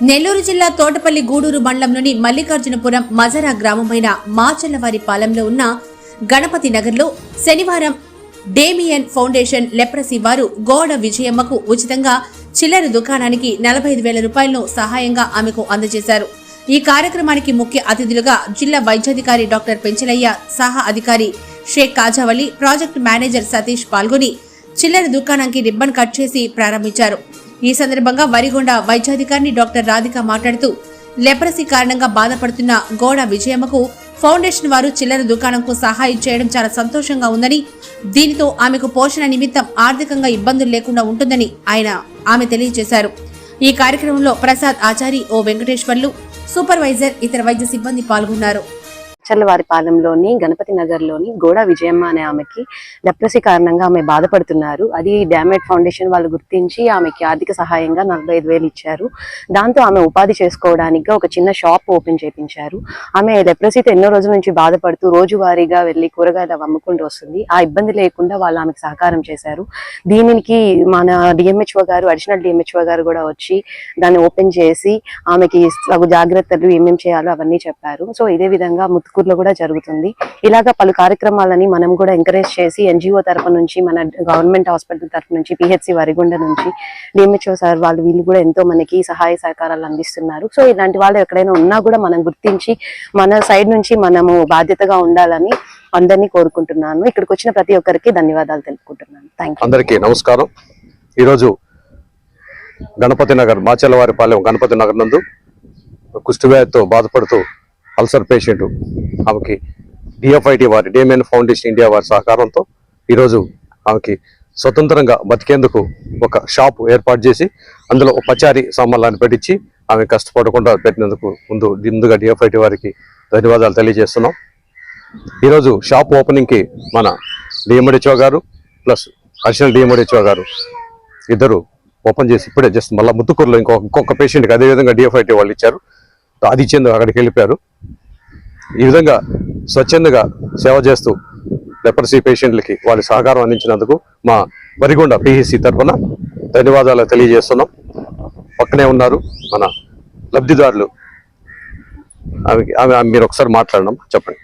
నెల్లూరు జిల్లా తోటపల్లి గూడూరు మండలంలోని మల్లికార్జునపురం మజరా గ్రామమైన మాచల్లవారి పాలెంలో ఉన్న గణపతి నగర్లో శనివారం డేమియన్ ఫౌండేషన్ లెప్రసీ వారు గోడ విజయమ్మకు ఉచితంగా చిల్లర దుకాణానికి నలభై ఐదు వేల రూపాయలను సహాయంగా ఆమెకు అందజేశారు. ఈ కార్యక్రమానికి ముఖ్య అతిథులుగా జిల్లా వైద్యాధికారి డాక్టర్ పెంచలయ్య సహా అధికారి షేక్ కాజావలి ప్రాజెక్టు మేనేజర్ సతీష్ పాల్గొని చిల్లర దుకాణానికి రిబ్బన్ కట్ చేసి ప్రారంభించారు. ఈ సందర్భంగా వరిగొండ వైద్యాధికారిని డాక్టర్ రాధిక మాట్లాడుతూ లెప్రసీ కారణంగా బాధపడుతున్న గోడ విజయమ్మకు ఫౌండేషన్ వారు చిల్లర దుకాణంకు సహాయం చేయడం చాలా సంతోషంగా ఉందని దీనితో ఆమెకు పోషణ నిమిత్తం ఆర్థికంగా ఇబ్బందులు లేకుండా ఉంటుందని ఆయన ఆమె తెలియజేశారు. ఈ కార్యక్రమంలో ప్రసాద్ ఆచారి ఓ వెంకటేశ్వర్లు సూపర్వైజర్ ఇతర వైద్య సిబ్బంది పాల్గొన్నారు. చల్లవారిపాలెంలోని గణపతి నగర్లోని గోడ విజయమ్మ అనే ఆమెకి లెప్రసీ కారణంగా ఆమె బాధపడుతున్నారు. అది డామేట్ ఫౌండేషన్ వాళ్ళు గుర్తించి ఆమెకి ఆర్థిక సహాయంగా నలభై ఐదు వేలు ఇచ్చారు. దాంతో ఆమె ఉపాధి చేసుకోవడానికి ఒక చిన్న షాప్ ఓపెన్ చేయించారు ఆమె లెప్రసీతో ఎన్నో రోజుల నుంచి బాధపడుతూ రోజువారీగా వెళ్ళి కూరగాయలు అమ్ముకుంటూ వస్తుంది. ఆ ఇబ్బంది లేకుండా వాళ్ళు ఆమెకు సహకారం చేశారు. దీనికి మన డిఎంహెచ్ఓ గారు అడిషనల్ డిఎంహెచ్ఓ గారు కూడా వచ్చి దాన్ని ఓపెన్ చేసి ఆమెకి తగు జాగ్రత్తలు ఏమేం చేయాలో అవన్నీ చెప్పారు. సో ఇదే విధంగా స్కూల్లో కూడా జరుగుతుంది. ఇలాగ పలు కార్యక్రమాలని మనం కూడా ఎంకరేజ్ చేసి ఎన్జిఓ తరపు నుంచి మన గవర్నమెంట్ హాస్పిటల్ తరపు నుంచి పిహెచ్సి వరిగొండ నుంచి డిఎంహెచ్ఓ సార్ వాళ్ళు వీళ్ళు కూడా ఎంతో మనకి సహాయ సహకారాలు అందిస్తున్నారు. సో ఇలాంటి వాళ్ళు ఎక్కడైనా ఉన్నా కూడా మనం గుర్తించి మన సైడ్ నుంచి మనము బాధ్యతగా ఉండాలని అందరినీ కోరుకుంటున్నాను. ఇక్కడికి వచ్చిన ప్రతి ఒక్కరికి ధన్యవాదాలు తెలుపుకుంటున్నాను. థ్యాంక్ యూ అందరికీ నమస్కారం. ఈరోజు గణపతి నగర్ మాచలవారిపాలెం గణపతి నగర్ నందు కుష్టివ్యాధితో బాధపడుతూ అల్సర్ పేషెంట్ ఆమెకి డిఎఫ్ఐటి వారి డిఎంఎన్ ఫౌండేషన్ ఇండియా వారి సహకారంతో ఈరోజు ఆమెకి స్వతంత్రంగా బతికేందుకు ఒక షాప్ ఏర్పాటు చేసి అందులో ఉపచారి పచారీ సామాన్లను పెట్టించి ఆమె కష్టపడకుండా పెట్టినందుకు ముందు ముందుగా డిఎఫ్ఐటి వారికి ధన్యవాదాలు తెలియజేస్తున్నాం. ఈరోజు షాప్ ఓపెనింగ్కి మన డిఎండిహెచ్ఓ గారు ప్లస్ అడిషనల్ డిఎండిహెచ్ఓ గారు ఇద్దరు ఓపెన్ చేసి ఇప్పుడే జస్ట్ మళ్ళీ ముత్తుకూరులో ఇంకొక ఇంకొక పేషెంట్కి అదే విధంగా డిఎఫ్ఐటీ వాళ్ళు ఇచ్చారు. అది ఇచ్చేందుకు అక్కడికి వెళ్ళిపోయారు ఈ విధంగా స్వచ్ఛందంగా సేవ చేస్తూ లెపర్సీ పేషెంట్లకి వాళ్ళ సహకారం అందించినందుకు మా వరిగొండ పిహెసి తరఫున ధన్యవాదాలు తెలియజేస్తున్నాం. పక్కనే ఉన్నారు మన లబ్ధిదారులు. ఆమె ఆమె మీరు ఒకసారి మాట్లాడడం చెప్పండి.